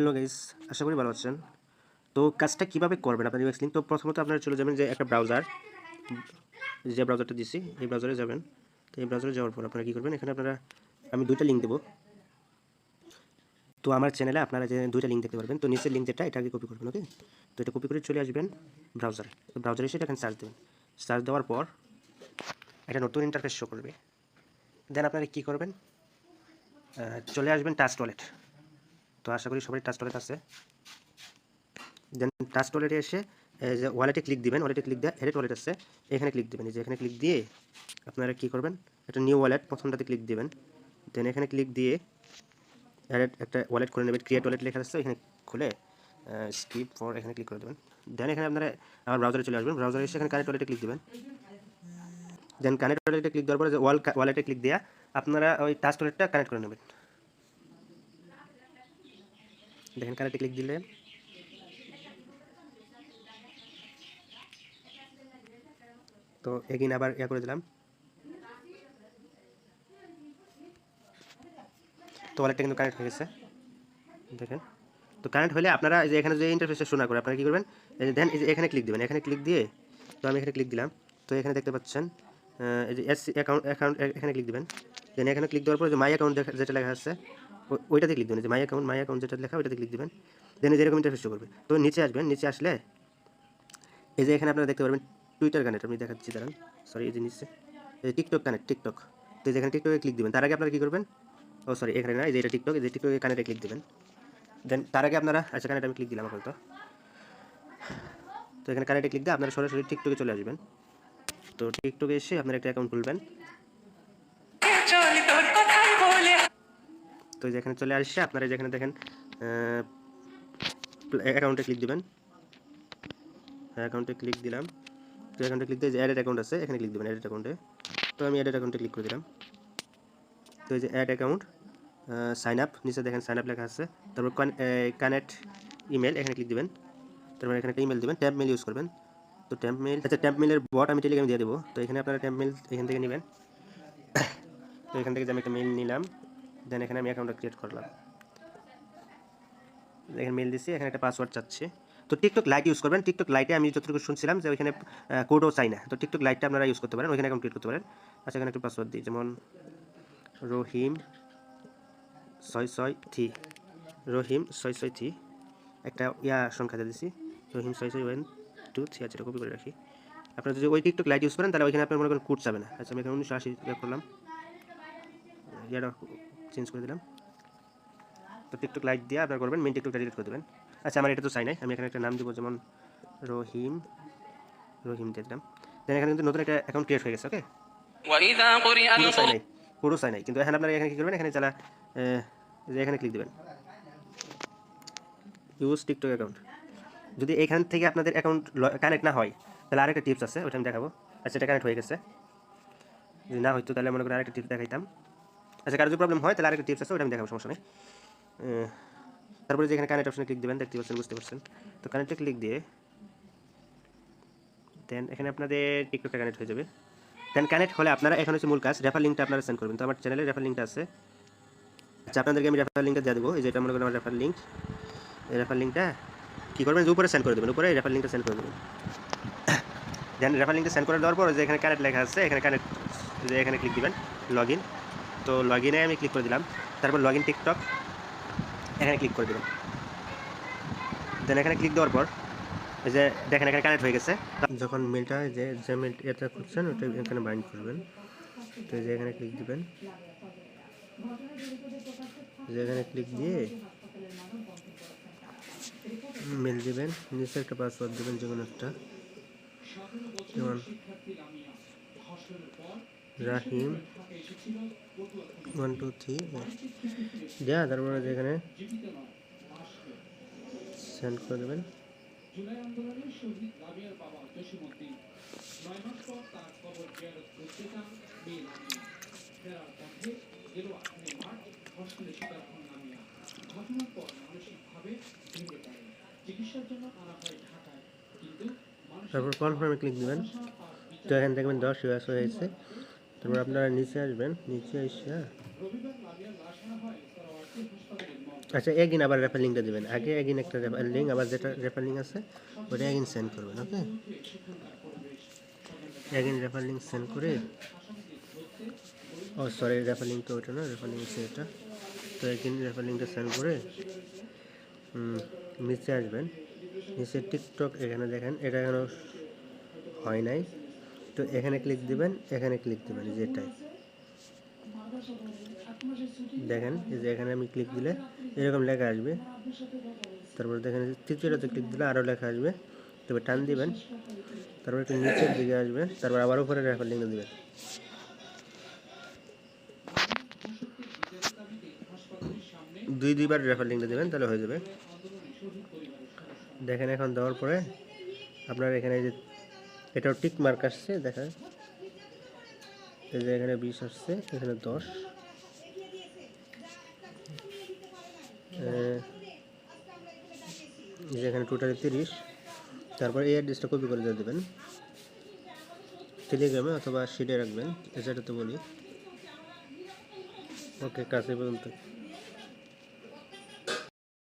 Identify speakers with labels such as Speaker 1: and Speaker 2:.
Speaker 1: Hello guys, আশা করি ভালো আছেন। তো কাজটা কীভাবে করবেন আপনার ইউএক্স লিঙ্ক? তো প্রথমত আপনারা চলে যাবেন যে একটা ব্রাউজার যে ব্রাউজারটা দিছি, এই ব্রাউজারে যাবেন। তো এই ব্রাউজারে যাওয়ার পর আপনারা কী করবেন? এখানে আপনারা, আমি দুইটা লিঙ্ক দেবো। তো আমার চ্যানেলে আপনারা যে দুইটা লিঙ্ক দেখতে পারবেন, তো নিচের লিঙ্ক যেটা, এটা আগে কপি করবেন ওকে তো এটা কপি করে চলে আসবেন ব্রাউজারে তো ব্রাউজারে এসে এখানে সার্চ দেবেন। সার্চ দেওয়ার পর একটা নতুন ইন্টারফেস শো করবে। দেন আপনারা কী করবেন? চলে আসবেন টাচ টয়লেট তো আশা করি সবারই টাচ টয়লেট আছে। দেন টাচ টয়লেটে এসে যে ওয়ালেটে ক্লিক দিবেন ওয়ালেটে ক্লিক দিয়ে এডিট ওয়ালেট আছে। এখানে ক্লিক দিবেন যে এখানে ক্লিক দিয়ে আপনারা কী করবেন, একটা নিউ ওয়ালেট প্রথমটাতে ক্লিক দিবেন। দেন এখানে ক্লিক দিয়ে অ্যাড একটা ওয়ালেট করে নেবেন ক্রিয়েট ওয়ালেট লেখা আছে, এখানে খুলে স্কিপ ফর এখানে ক্লিক করে দেবেন। দেন এখানে আপনারা আমার ব্রাউজারে চলে আসবেন ব্রাউজারে এসে এখানে কানেক্ট ওয়ালেটে ক্লিক দিবেন। দেন কানেক্ট ওয়ালেটে ক্লিক দেওয়ার পরে ওয়াল ওয়ালেটে ক্লিক দেওয়া আপনারা ওই টাচ ওয়ালেটটা কানেক্ট করে নেবেন। দেখেন কানেক্টে ক্লিক দিলে। তো এগিন আবার ইয়া করে দিলাম। তো ওয়ালেটটা কিন্তু কানেক্ট হয়ে গেছে। দেখেন। তো কানেক্ট হলে আপনারা যে এখানে যে ইন্টারফেসটা শোনা করে, আপনারা কী করবেন? দেন এখানে ক্লিক দিবেন। এখানে ক্লিক দিয়ে তো আমি এখানে ক্লিক দিলাম। তো এখানে দেখতে পাচ্ছেন এই যে এস অ্যাকাউন্ট অ্যাকাউন্ট এখানে ক্লিক দিবেন। দেন এখানে ক্লিক দেওয়ার পর যে মাই অ্যাকাউন্ট যেটা লেখা আছে ওইটাতে ক্লিক দেবেন যে মাই অ্যাকাউন্ট মাই অ্যাকাউন্ট যেটা লেখা ওইটাতে ক্লিক দিবেন দেন এই যে এরকম ইন্টারফেস করবে। তো নিচে আসবেন, নিচে আসলে এই যে এখানে আপনারা দেখতে পারবেন টুইটার কানেক্ট আমি দেখাচ্ছি, দাঁড়ান সরি এই যে নিচে, এই টিকটক কানেক্ট টিকটক তো এই যে এখানে টিকটকে ক্লিক দেবেন, তার আগে আপনারা কী করবেন, ও সরি এখানে না, এই যে এটা টিকটক এই যে টিকটকে কানেক্টে ক্লিক দিবেন দেন তার আগে আপনারা আচ্ছা কানেক্ট আমি ক্লিক দিলাম আপাতত, তো এখানে কানেক্টে ক্লিক দিয়ে আপনারা সরাসরি টিকটকে চলে আসবেন, তো টিকটকে এসে আপনারা একটা অ্যাকাউন্ট খুলবেন তো যেখানে চলে আসছে, আপনারা এই যে এখানে দেখেন অ্যাকাউন্টে ক্লিক দিবেন। অ্যাকাউন্টে ক্লিক দিলাম। তো অ্যাকাউন্টে ক্লিক দিয়ে যে অ্যাডেড অ্যাকাউন্ট আছে, এখানে ক্লিক দিবেন অ্যাডেড অ্যাকাউন্টে তো আমি অ্যাডেড অ্যাকাউন্টে ক্লিক করে দিলাম। তো এই যে অ্যাড অ্যাকাউন্ট সাইন আপ নিচে দেখেন সাইন আপ লেখা আছে। তারপর কানেক্ট ইমেল এখানে ক্লিক দিবেন। তারপর এখানে একটা ইমেল দিবেন ট্যাম্প মেল ইউজ করবেন। তো ট্যাম্প মেল আচ্ছা ট্যাম্প মেলের বট আমি টেলিগ্রামে দিয়ে দেবো। তো এখানে আপনারা ট্যাম্প মেল এখান থেকে নেবেন। তো এখান থেকে যে আমি একটা মেল নিলাম দেন এখানে আমি অ্যাকাউন্টটা ক্রিয়েট করলাম। এখানে মেল দিছি, এখানে একটা পাসওয়ার্ড চাচ্ছে। তো টিকটক লাইট ইউজ করবেন। টিকটক লাইটে আমি যতটুকু শুনছিলাম যে ওইখানে কোডও চাই না। তো টিকটক লাইটটা আপনারা ইউজ করতে পারেন। ওইখানে অ্যাকাউন্ট ক্রিয়েট করতে পারেন। আচ্ছা এখানে একটা পাসওয়ার্ড দিই। যেমন রহিম ছয় ছয় থ্রি রহিম ছয় ছয় থ্রি একটা ইয়া সংখ্যা দিয়ে দিছি। রহিম ছয় ছয় ওয়ান টু থ্রি আচ্ছা কপি করে রাখি। আপনারা যদি ওই টিকটক লাইট ইউজ করেন, তাহলে ওইখানে আপনার মনে করেন কোড চাবে না। আচ্ছা আমি এখানে উনিশশো আশি করলাম। ইয়াটা চেঞ্জ করে দিলাম। তো টিকটক লাইক দিয়ে আপনার করবেন মেন টিকটকটা ডিলিট করে দেবেন। আচ্ছা আমার এটা তো চাই নাই আমি এখানে একটা নাম দেবো যেমন রহিম রহিম দিয়ে দিলাম। দেন এখানে কিন্তু নতুন একটা অ্যাকাউন্ট ক্রিয়েট হয়ে গেছে ওকে কোনো চাই নাই কিন্তু এখন আপনারা এখানে কী করবেন? এখানে চালা যে এখানে ক্লিক দেবেন। ইউজ টিকটক অ্যাকাউন্ট যদি এখান থেকে আপনাদের অ্যাকাউন্ট কানেক্ট না হয় তাহলে আরেকটা টিপস আছে ওটা আমি দেখাবো। আচ্ছা এটা কানেক্ট হয়ে গেছে। যদি না হয়তো তাহলে মনে করি আরেকটা টিপস দেখাইতাম। আচ্ছা কারও যদি প্রবলেম হয়, তাহলে আরেকটা টিপস আছে ওটা আমি দেখাবো, সমস্যা নেই। তারপরে যে এখানে কানেক্ট অপশনে ক্লিক দেবেন, দেখতে পাচ্ছেন, বুঝতে পারছেন। তো কানেক্টে ক্লিক দিয়ে দেন এখানে আপনাদের টিকটকটা কানেক্ট হয়ে যাবে। দেন কানেক্ট হলে আপনারা, এখন হচ্ছে মূল কাজ রেফার লিঙ্কটা আপনারা সেন্ড করবেন। তো আমার চ্যানেলে রেফার লিঙ্কটা আছে। আচ্ছা আপনাদেরকে আমি রেফার লিঙ্কটা দিয়ে দেবো। এই যেটা মনে করেন আমার রেফার লিঙ্ক রেফার লিঙ্কটা কী করবেন? যে উপরে সেন্ড করে দেবেন, উপরে রেফার লিঙ্কটা সেন্ড করে দেবেন। দেন রেফার লিঙ্কটা সেন্ড করে দেওয়ার পর, যে এখানে কানেক্ট লেখা আছে, এখানে কানেক্ট যে এখানে ক্লিক দিবেন লগ ইন তো লগ ইনে আমি ক্লিক করে দিলাম। তারপর লগ ইন টিকটক এখানে ক্লিক করে দিলাম। দেন এখানে ক্লিক দেওয়ার পর, এই যে দেখেন এখানে কানেক্ট হয়ে গেছে। যখন মেলটা যে যে মেল এটা করছেন ওটা এখানে বাইন্ড করবেন। তো যে এখানে ক্লিক দিবেন। এখানে ক্লিক দিয়ে মেল দিবেন নিচে একটা পাসওয়ার্ড দিবেন যে কোনো একটা। যেমন রাহিম। ওয়ান টু থ্রি দেয়া তারপরে যেখানে সেন্ড করে দেবেন। তারপর কনফার্মে ক্লিক দিবেন। তো এখানে দেখবেন দশ হয়েছে তারপর আপনারা নিচে আসবেন, নিচে এসে। আচ্ছা এগিন আবার রেফার লিঙ্কটা দেবেন। আগে এগিন একটা রেফার লিঙ্ক আবার যেটা রেফার লিঙ্ক আছে, ওটা এগিন সেন্ড করবেন okay again refer link send করে ও সরি রেফার লিঙ্ক তো ওটা না রেফার লিঙ্ক হচ্ছে এটা। তো এগিন রেফার লিঙ্কটা সেন্ড করে নিচে আসবেন। নিচে টিকটক এখানে দেখেন, এটা এখনও হয় নাই। তো এখানে ক্লিক দিবেন, এখানে ক্লিক দিবেন যেটাই দেখেন, এই যে এখানে আমি ক্লিক দিলে এরকম লেখা আসবে। তারপরে দেখেন তৃতীয়টাতে ক্লিক দিলে আরও লেখা আসবে। তবে টান দিবেন, তারপর একটু নিচের দিকে আসবে, তারপর আবার উপরে রেফার লিঙ্ক দিবেন। দুই, দুইবার রেফার লিঙ্কটা দেবেন, তাহলে হয়ে যাবে। দেখেন, এখন দেওয়ার পরে আপনার এখানে যে এটাও টিক মার্ক আসছে দেখেন এই যে এখানে বিশ আসছে, এখানে দশ। এখানে টোটালি তিরিশ। তারপর এই অ্যাড্রেসটা কপি করে দিয়ে দেবেন। টেলিগ্রামে অথবা শিটে রাখবেন এছাড়া তো বলি। ওকে কাছে পর্যন্ত।